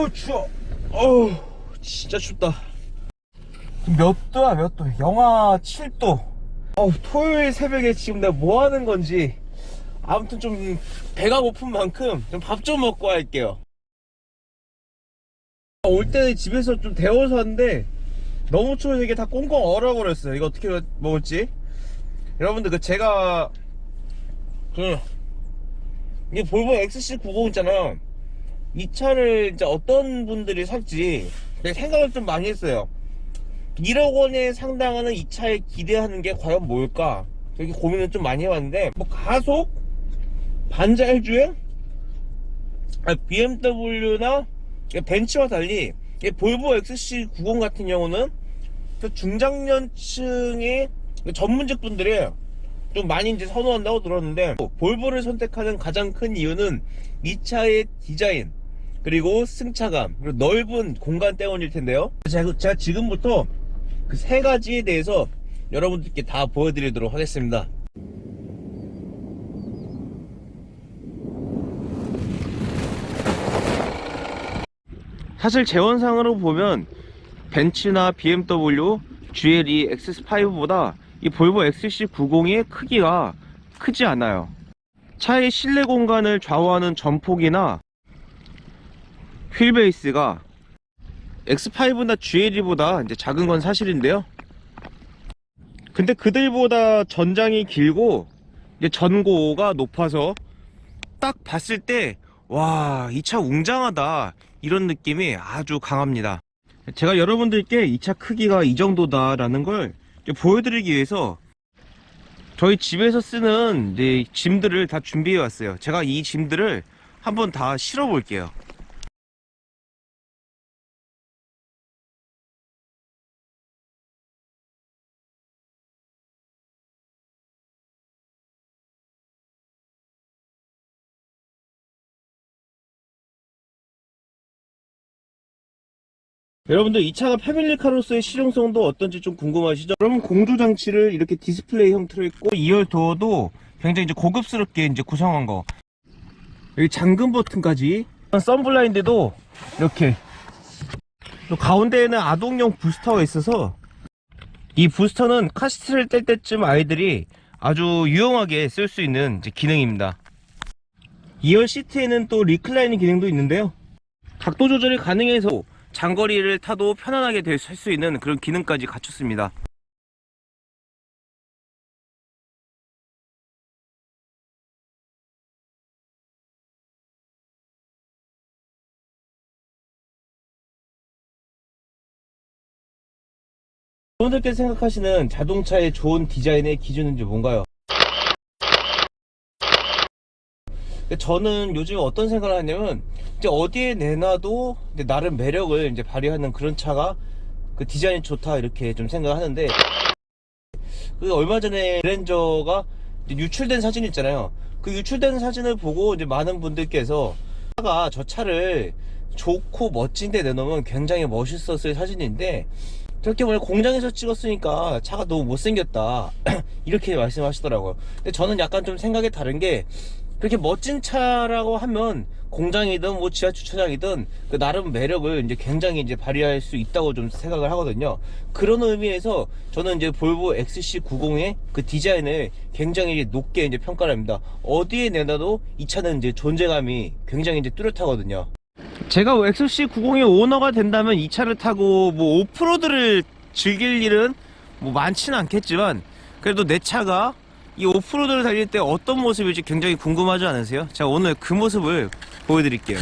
어우 추워. 어우 진짜 춥다. 몇 도야 몇 도? 영하 7도. 어우 토요일 새벽에 지금 내가 뭐 하는 건지. 아무튼 좀 배가 고픈 만큼 좀 밥 좀 먹고 할게요. 올 때는 집에서 좀 데워서 왔는데 너무 추워서 이게 다 꽁꽁 얼어버렸어요. 이거 어떻게 먹을지. 여러분들 그 제가 그 이게 볼보 XC90 있잖아 이 차를 이제 어떤 분들이 살지 생각을 좀 많이 했어요. 1억 원에 상당하는 이 차에 기대하는 게 과연 뭘까? 이렇게 고민을 좀 많이 해봤는데 뭐 가속 반자율주행 아, BMW나 벤츠와 달리 이 볼보 XC90 같은 경우는 그 중장년층의 전문직 분들이 좀 많이 이제 선호한다고 들었는데 볼보를 선택하는 가장 큰 이유는 이 차의 디자인 그리고 승차감 그리고 넓은 공간 때문일 텐데요 제가, 제가 지금부터 그 세 가지에 대해서 여러분들께 다 보여드리도록 하겠습니다 사실 재원상으로 보면 벤츠나 BMW, GLE, X5보다 이 볼보 XC90의 크기가 크지 않아요. 차의 실내 공간을 좌우하는 전폭이나 휠 베이스가 X5나 GLE보다 이제 작은 건 사실인데요. 근데 그들보다 전장이 길고 이제 전고가 높아서 딱 봤을 때 와, 이 차 웅장하다. 이런 느낌이 아주 강합니다. 제가 여러분들께 이 차 크기가 이 정도다라는 걸 보여드리기 위해서 저희 집에서 쓰는 짐들을 다 준비해 왔어요. 제가 이 짐들을 한번 다 실어 볼게요. 여러분들 이 차가 패밀리카로서의 실용성도 어떤지 좀 궁금하시죠? 그러면 공조 장치를 이렇게 디스플레이 형태로 있고 2열 도어도 굉장히 이제 고급스럽게 이제 구성한 거. 여기 잠금 버튼까지. 썬블라인드도 이렇게. 또 가운데에는 아동용 부스터가 있어서 이 부스터는 카시트를 뗄 때쯤 아이들이 아주 유용하게 쓸 수 있는 기능입니다. 2열 시트에는 또 리클라이닝 기능도 있는데요. 각도 조절이 가능해서 장거리를 타도 편안하게 될 수 있는 그런 기능까지 갖췄습니다. 여러분들께서 생각하시는 자동차의 좋은 디자인의 기준은 뭔가요? 저는 요즘 어떤 생각을 하냐면 이제 어디에 내놔도 나름 매력을 이제 발휘하는 그런 차가 그 디자인이 좋다 이렇게 좀 생각하는데 그 얼마 전에 이제 유출된 사진 있잖아요. 그 유출된 사진을 보고 이제 많은 분들께서 차가 저 차를 좋고 멋진데 내놓으면 굉장히 멋있었을 사진인데 저렇게 원래 공장에서 찍었으니까 차가 너무 못생겼다 이렇게 말씀하시더라고요. 근데 저는 약간 좀 생각이 다른 게 그렇게 멋진 차라고 하면 공장이든 뭐 지하 주차장이든 그 나름 매력을 이제 굉장히 이제 발휘할 수 있다고 좀 생각을 하거든요. 그런 의미에서 저는 이제 볼보 XC90의 그 디자인을 굉장히 높게 이제 평가를 합니다. 어디에 내놔도 이 차는 이제 존재감이 굉장히 이제 뚜렷하거든요. 제가 XC90의 오너가 된다면 이 차를 타고 뭐 오프로드를 즐길 일은 뭐 많지는 않겠지만 그래도 내 차가 이 오프로드를 달릴 때 어떤 모습일지 굉장히 궁금하지 않으세요? 제가 오늘 그 모습을 보여드릴게요.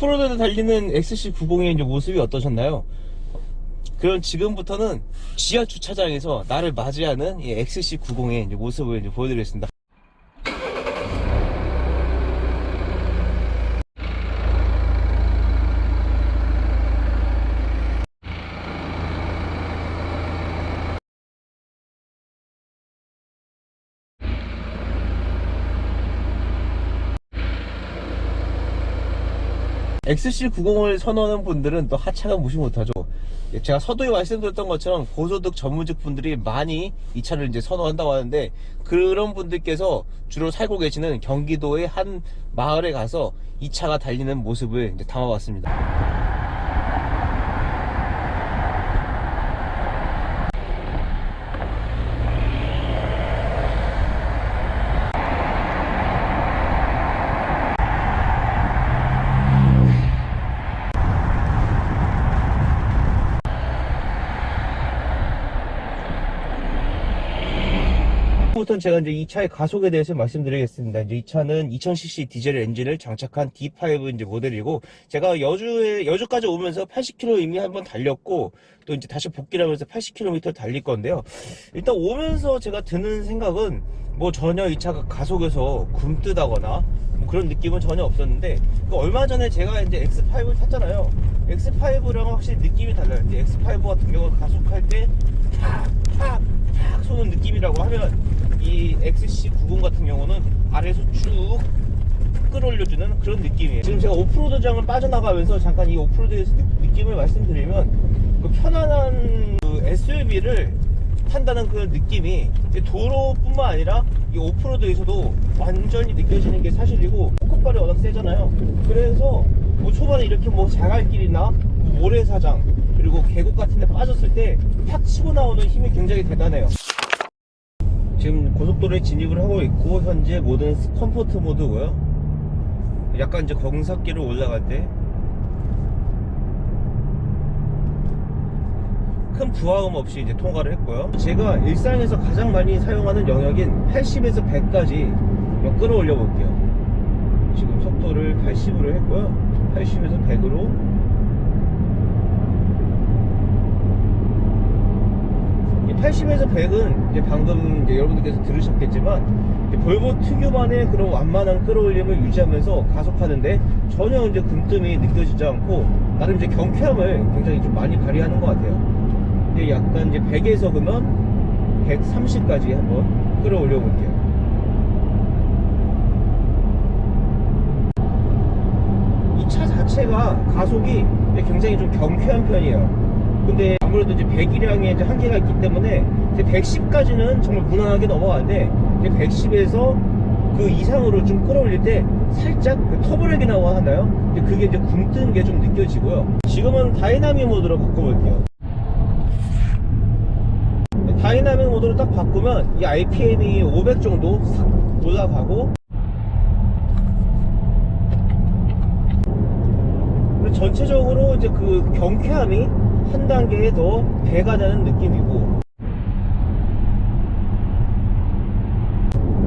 오프로드에 달리는 XC90의 이제 모습이 어떠셨나요? 그럼 지금부터는 지하 주차장에서 나를 맞이하는 이 XC90의 이제 모습을 이제 보여드리겠습니다. XC90을 선호하는 분들은 또 하차가 무시 못하죠. 제가 서두에 말씀드렸던 것처럼 고소득 전문직 분들이 많이 이 차를 이제 선호한다고 하는데 그런 분들께서 주로 살고 계시는 경기도의 한 마을에 가서 이 차가 달리는 모습을 담아봤습니다. 부터 제가 이제 이 차의 가속에 대해서 말씀드리겠습니다. 이제 이 차는 2000cc 디젤 엔진을 장착한 D5 이제 모델이고 제가 여주에 여주까지 오면서 80km 이미 한번 달렸고 또 이제 다시 복귀를 하면서 80km 달릴 건데요. 일단 오면서 제가 드는 생각은 뭐 전혀 이 차가 가속에서 굼뜨다거나 뭐 그런 느낌은 전혀 없었는데 그 얼마 전에 제가 이제 X5를 탔잖아요. X5랑 확실히 느낌이 달라요. 이제 X5 같은 경우는 가속할 때탁탁탁 쏘는 느낌이라고 하면 이 XC90 같은 경우는 아래에서 쭉 끌어올려주는 그런 느낌이에요. 지금 제가 오프로드장을 빠져나가면서 잠깐 이 오프로드에서 느- 느낌을 말씀드리면 그 편안한 그 SUV를 탄다는 그 느낌이 도로뿐만 아니라 이 오프로드에서도 완전히 느껴지는 게 사실이고 코끝발이 워낙 세잖아요. 그래서 뭐 초반에 이렇게 뭐 자갈길이나 뭐 모래사장 그리고 계곡 같은 데 빠졌을 때팍 치고 나오는 힘이 굉장히 대단해요. 지금 고속도로에 진입을 하고 있고 현재 모든 컴포트 모드고요. 약간 이제 경사길을 올라갈 때 큰 부하음 없이 이제 통과를 했고요. 제가 일상에서 가장 많이 사용하는 영역인 80에서 100까지 끌어올려 볼게요. 지금 속도를 80으로 했고요. 80에서 100으로 80에서 100은 이제 방금 이제 여러분들께서 들으셨겠지만 볼보 특유만의 그런 완만한 끌어올림을 유지하면서 가속하는데 전혀 이제 굼뜸이 느껴지지 않고 나름 이제 경쾌함을 굉장히 좀 많이 발휘하는 것 같아요. 이제 약간 이제 100에서 그러면 130까지 한번 끌어올려 볼게요. 이 차 자체가 가속이 굉장히 좀 경쾌한 편이에요. 근데 아무래도 이제 배기량에 이제 한계가 있기 때문에 이제 110까지는 정말 무난하게 넘어가는데 이제 110에서 그 이상으로 좀 끌어올릴 때 살짝 그 터보렉이라고 하나요? 근데 그게 이제 굼뜨는 게 좀 느껴지고요. 지금은 다이나믹 모드로 바꿔볼게요. 다이나믹 모드로 딱 바꾸면 이 RPM이 500 정도 싹 올라가고 전체적으로 이제 그 경쾌함이 한 단계 더 배가 되는 느낌이고.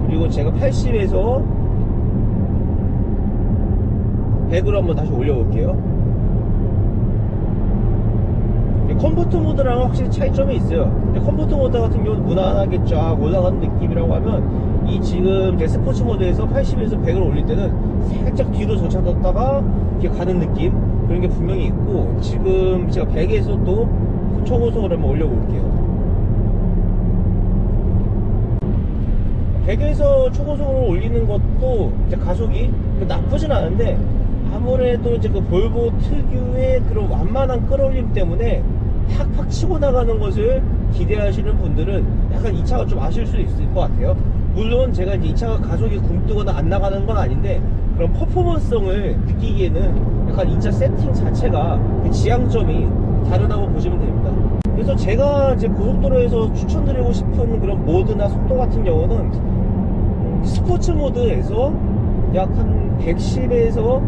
그리고 제가 80에서 100으로 한번 다시 올려볼게요. 컴포트 모드랑 확실히 차이점이 있어요. 컴포트 모드 같은 경우는 무난하게 쫙 올라가는 느낌이라고 하면 이 지금 제 스포츠 모드에서 80에서 100을 올릴 때는 살짝 뒤로 젖혀뒀다가 이렇게 가는 느낌 그런 게 분명히 있고 지금 제가 100에서 또 초고속으로 한번 올려볼게요 100에서 초고속으로 올리는 것도 이제 가속이 나쁘진 않은데 아무래도 이제 그 볼보 특유의 그런 완만한 끌어올림 때문에 팍팍 치고 나가는 것을 기대하시는 분들은 약간 이 차가 좀 아실 수 있을 것 같아요. 물론 제가 이제 이 차가 가속이 굼뜨거나 안 나가는 건 아닌데 그런 퍼포먼스성을 느끼기에는 약간 이차 세팅 자체가 그 지향점이 다르다고 보시면 됩니다. 그래서 제가 이제 고속도로에서 추천드리고 싶은 그런 모드나 속도 같은 경우는 스포츠 모드에서 약 한 110에서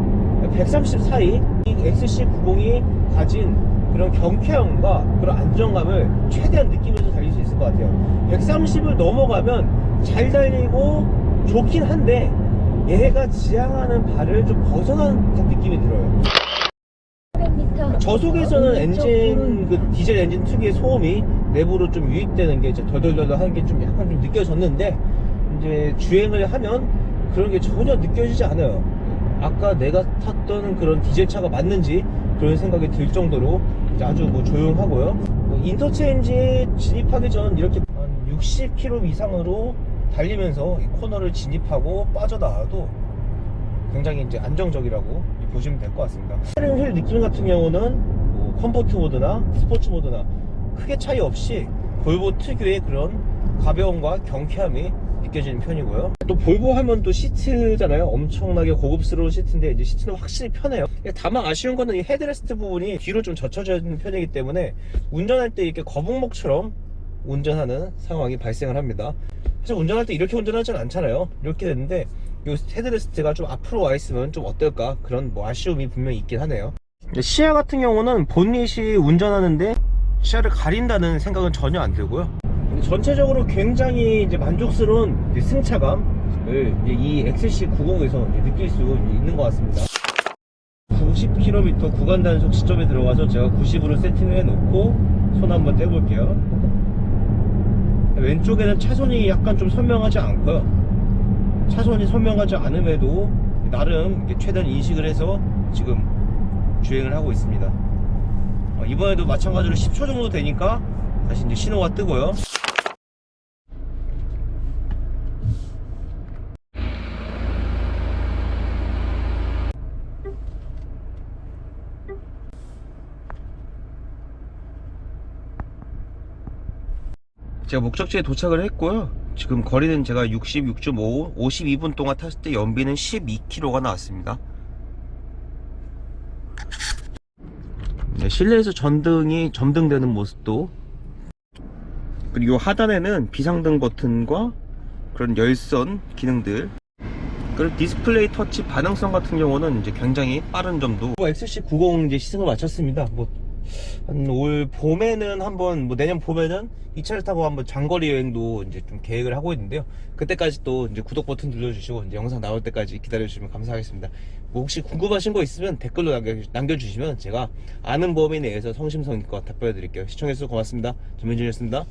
130 사이 이 XC90이 가진 그런 경쾌함과 그런 안정감을 최대한 느끼면서 달릴 수 있을 것 같아요 130을 넘어가면 잘 달리고 좋긴 한데 얘가 지향하는 발을 좀 벗어나는 듯한 느낌이 들어요 300m 저속에서는 엔진 그 디젤 엔진 특유의 소음이 내부로 좀 유입되는 게 이제 덜덜덜 하는 게 좀 약간 좀 느껴졌는데 이제 주행을 하면 그런 게 전혀 느껴지지 않아요. 아까 내가 탔던 그런 디젤 차가 맞는지 그런 생각이 들 정도로 아주 뭐 조용하고요. 뭐 인터체인지에 진입하기 전 이렇게 한 60km 이상으로 달리면서 이 코너를 진입하고 빠져나와도 굉장히 이제 안정적이라고 보시면 될 것 같습니다. 스티어링 휠 느낌 같은 경우는 뭐 컴포트 모드나 스포츠 모드나 크게 차이 없이 볼보 특유의 그런 가벼움과 경쾌함이 느껴지는 편이고요. 또 볼보 하면 또 시트잖아요. 엄청나게 고급스러운 시트인데 이제 시트는 확실히 편해요. 다만 아쉬운 거는 이 헤드레스트 부분이 뒤로 좀 젖혀져 있는 편이기 때문에 운전할 때 이렇게 거북목처럼 운전하는 상황이 발생을 합니다. 사실 운전할 때 이렇게 운전하진 않잖아요. 이렇게 됐는데 이 헤드레스트가 좀 앞으로 와 있으면 좀 어떨까 그런 뭐 아쉬움이 분명히 있긴 하네요. 시야 같은 경우는 본닛이 운전하는데 시야를 가린다는 생각은 전혀 안 들고요. 전체적으로 굉장히 이제 만족스러운 이제 승차감을 이제 이 XC90에서 느낄 수 있는 것 같습니다. 90km 구간 단속 시점에 들어가서 제가 90으로 세팅을 해놓고 손 한번 떼볼게요. 왼쪽에는 차선이 약간 좀 선명하지 않고요. 차선이 선명하지 않음에도 나름 최대한 인식을 해서 지금 주행을 하고 있습니다. 어, 이번에도 마찬가지로 10초 정도 되니까 다시 이제 신호가 뜨고요. 제가 목적지에 도착을 했고요. 지금 거리는 제가 66.5, 52분 동안 탔을 때 연비는 12km가 나왔습니다. 네, 실내에서 전등이 점등되는 모습도 그리고 하단에는 비상등 버튼과 그런 열선 기능들 그리고 디스플레이 터치 반응성 같은 경우는 이제 굉장히 빠른 점도 XC90 이제 시승을 마쳤습니다. 뭐 한 올 봄에는 한번 뭐 내년 봄에는 이 차를 타고 한번 장거리 여행도 이제 좀 계획을 하고 있는데요. 그때까지 또 이제 구독 버튼 눌러주시고 이제 영상 나올 때까지 기다려주시면 감사하겠습니다. 뭐 혹시 궁금하신 거 있으면 댓글로 남겨, 남겨주시면 제가 아는 범위 내에서 성심성의껏 답변해 드릴게요. 시청해주셔서 고맙습니다. 전민준이었습니다.